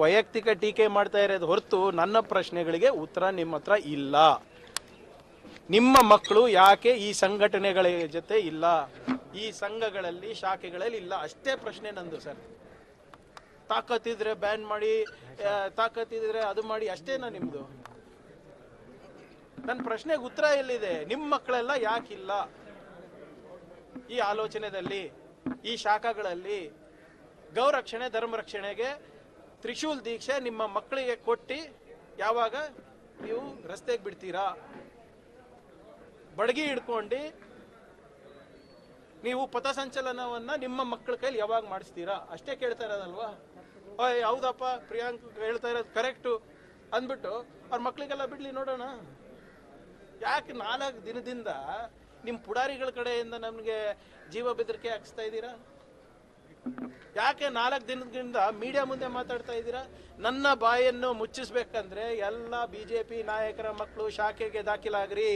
ವೈಯಕ್ತಿಕ ಟೀಕೆ ಮಾಡ್ತಾ ಇರೋದು ಹೊರತು ನನ್ನ ಪ್ರಶ್ನೆಗಳಿಗೆ ಉತ್ತರ ನಿಮ್ಮ ಹತ್ರ ಇಲ್ಲ. ನಿಮ್ಮ ಮಕ್ಕಳು ಯಾಕೆ ಈ ಸಂಘಟನೆಗಳ ಜೊತೆ ಇಲ್ಲ? ಈ ಸಂಘಗಳಲ್ಲಿ, ಶಾಖೆಗಳಲ್ಲಿ ಇಲ್ಲ. ಅಷ್ಟೇ ಪ್ರಶ್ನೆ ನಂದು, ಸರ್. ತಾಕತ್ತಿದ್ರೆ ಬ್ಯಾನ್ ಮಾಡಿ ತಾಕತ್ತಿದ್ರೆ ಅದು ಮಾಡಿ, ಅಷ್ಟೇನಾ ನಿಮ್ದು? ನನ್ನ ಪ್ರಶ್ನೆಗೆ ಉತ್ತರ ಎಲ್ಲಿದೆ? ನಿಮ್ಮ ಮಕ್ಕಳೆಲ್ಲ ಯಾಕಿಲ್ಲ ಈ ಆಲೋಚನೆಯಲ್ಲಿ ಈ ಶಾಖಗಳಲ್ಲಿ ಗೌರಕ್ಷಣೆ ಧರ್ಮ ರಕ್ಷಣೆಗೆ ತ್ರಿಶೂಲ್ ದೀಕ್ಷೆ ನಿಮ್ಮ ಮಕ್ಕಳಿಗೆ ಕೊಟ್ಟು ಯಾವಾಗ ನೀವು ರಸ್ತೆಗೆ ಬಿಡ್ತೀರಾ? ಬಡಗಿ ಹಿಡ್ಕೊಂಡು ನೀವು ಪಥಸಂಚಲನವನ್ನ ನಿಮ್ಮ ಮಕ್ಕಳ ಕೈಲಿ ಯಾವಾಗ ಮಾಡಿಸ್ತೀರಾ? ಅಷ್ಟೇ ಕೇಳ್ತಾ ಇರೋದಲ್ವಾ? ಓಯ್, ಹೌದಪ್ಪ, ಪ್ರಿಯಾಂಕ್ ಹೇಳ್ತಾ ಇರೋದು ಕರೆಕ್ಟು ಅಂದ್ಬಿಟ್ಟು ಅವ್ರ ಮಕ್ಕಳಿಗೆಲ್ಲ ಬಿಡ್ಲಿ ನೋಡೋಣ. ಯಾಕೆ ನಾಲ್ಕು ದಿನದಿಂದ ನಿಮ್ಮ ಪುಡಾರಿಗಳ ಕಡೆಯಿಂದ ನಮಗೆ ಜೀವ ಬೆದರಿಕೆ ಹಾಕಿಸ್ತಾ ಇದ್ದೀರಾ? ಯಾಕೆ ನಾಲ್ಕು ದಿನದಿಂದ ಮೀಡಿಯಾ ಮುಂದೆ ಮಾತಾಡ್ತಾ ಇದ್ದೀರಾ? ನನ್ನ ಬಾಯನ್ನು ಮುಚ್ಚಿಸ್ಬೇಕಂದ್ರೆ ಎಲ್ಲ ಬಿಜೆಪಿ ನಾಯಕರ ಮಕ್ಕಳು ಶಾಖೆಗೆ ದಾಖಲಾಗ್ರಿ.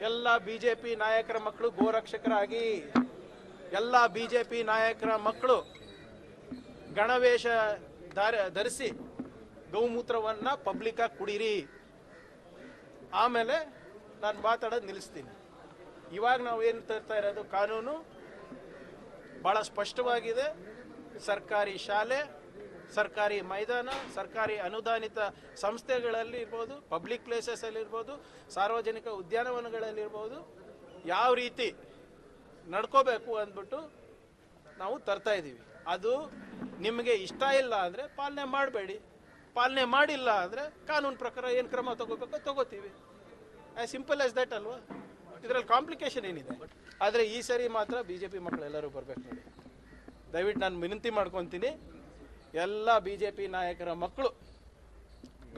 ಎಲ್ಲ ಬಿಜೆಪಿ ನಾಯಕರ ಮಕ್ಕಳು ಗೋರಕ್ಷಕರಾಗಿ. ಎಲ್ಲ ಬಿಜೆಪಿ ನಾಯಕರ ಮಕ್ಕಳು ಗಣವೇಶ ಧಾರ, ಧರಿಸಿ ಗೌಮೂತ್ರವನ್ನ ಪಬ್ಲಿಕ್ಕಾಗಿ ಕುಡೀರಿ. ಆಮೇಲೆ ನಾನು ಮಾತಾಡೋದು ನಿಲ್ಲಿಸ್ತೀನಿ. ಇವಾಗ ನಾವು ಏನು ತರ್ತಾ ಇರೋದು? ಕಾನೂನು ಭಾಳ ಸ್ಪಷ್ಟವಾಗಿದೆ. ಸರ್ಕಾರಿ ಶಾಲೆ, ಸರ್ಕಾರಿ ಮೈದಾನ, ಸರ್ಕಾರಿ ಅನುದಾನಿತ ಸಂಸ್ಥೆಗಳಲ್ಲಿ ಇರ್ಬೋದು ಪಬ್ಲಿಕ್ ಪ್ಲೇಸಸಲ್ಲಿ ಇರ್ಬೋದು, ಸಾರ್ವಜನಿಕ ಉದ್ಯಾನವನಗಳಲ್ಲಿರ್ಬೋದು, ಯಾವ ರೀತಿ ನಡ್ಕೋಬೇಕು ಅಂದ್ಬಿಟ್ಟು ನಾವು ತರ್ತಾ ಇದ್ದೀವಿ. ಅದು ನಿಮಗೆ ಇಷ್ಟ ಇಲ್ಲ ಅಂದರೆ ಪಾಲನೆ ಮಾಡಬೇಡಿ. ಪಾಲನೆ ಮಾಡಿಲ್ಲ ಅಂದರೆ ಕಾನೂನು ಪ್ರಕಾರ ಏನು ಕ್ರಮ ತಗೋಬೇಕೋ ತಗೋತೀವಿ. ಐ ಸಿಂಪಲ್ ಆಸ್ ದಟ್ ಅಲ್ವಾ? ಇದರಲ್ಲಿ ಕಾಂಪ್ಲಿಕೇಶನ್ ಏನಿದೆ? ಆದರೆ ಈ ಸರಿ ಮಾತ್ರ ಬಿ ಜೆ ಪಿ ಮಕ್ಕಳೆಲ್ಲರೂ ಬರಬೇಕು ನೋಡಿ. ದಯವಿಟ್ಟು ನಾನು ವಿನಂತಿ ಮಾಡ್ಕೊತೀನಿ. ಎಲ್ಲ ಬಿ ಜೆ ಪಿ ನಾಯಕರ ಮಕ್ಕಳು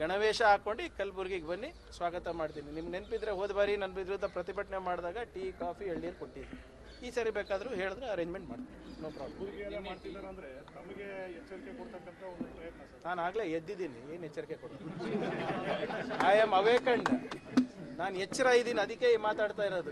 ಗಣವೇಶ ಹಾಕೊಂಡು ಕಲಬುರ್ಗಿಗೆ ಬನ್ನಿ. ಸ್ವಾಗತ ಮಾಡ್ತೀನಿ. ನಿಮ್ಗೆ ನೆನಪಿದ್ರೆ ಹೋದ ಬಾರಿ ನನ್ನ ವಿರುದ್ಧ ಪ್ರತಿಭಟನೆ ಮಾಡಿದಾಗ ಟೀ, ಕಾಫಿ, ಎಳ್ನೀರು ಕೊಟ್ಟಿದ್ದೆ. ಈ ಸರಿ ಬೇಕಾದರೂ ಹೇಳಿದ್ರೆ ಅರೇಂಜ್ಮೆಂಟ್ ಮಾಡ್ತೀನಿ. ನೋ ಪ್ರಾಬ್ಲಮ್ ನಾನು ಆಗಲೇ ಎದ್ದಿದ್ದೀನಿ. ಏನು ಎಚ್ಚರಿಕೆ ಕೊಡ್ತೀನಿ ಐ ಆಮ್ ಅವೇಕಂಡ್ ನಾನು ಎಚ್ಚರ ಇದ್ದೀನಿ ಅದಕ್ಕೆ ಮಾತಾಡ್ತಾ ಇರೋದು.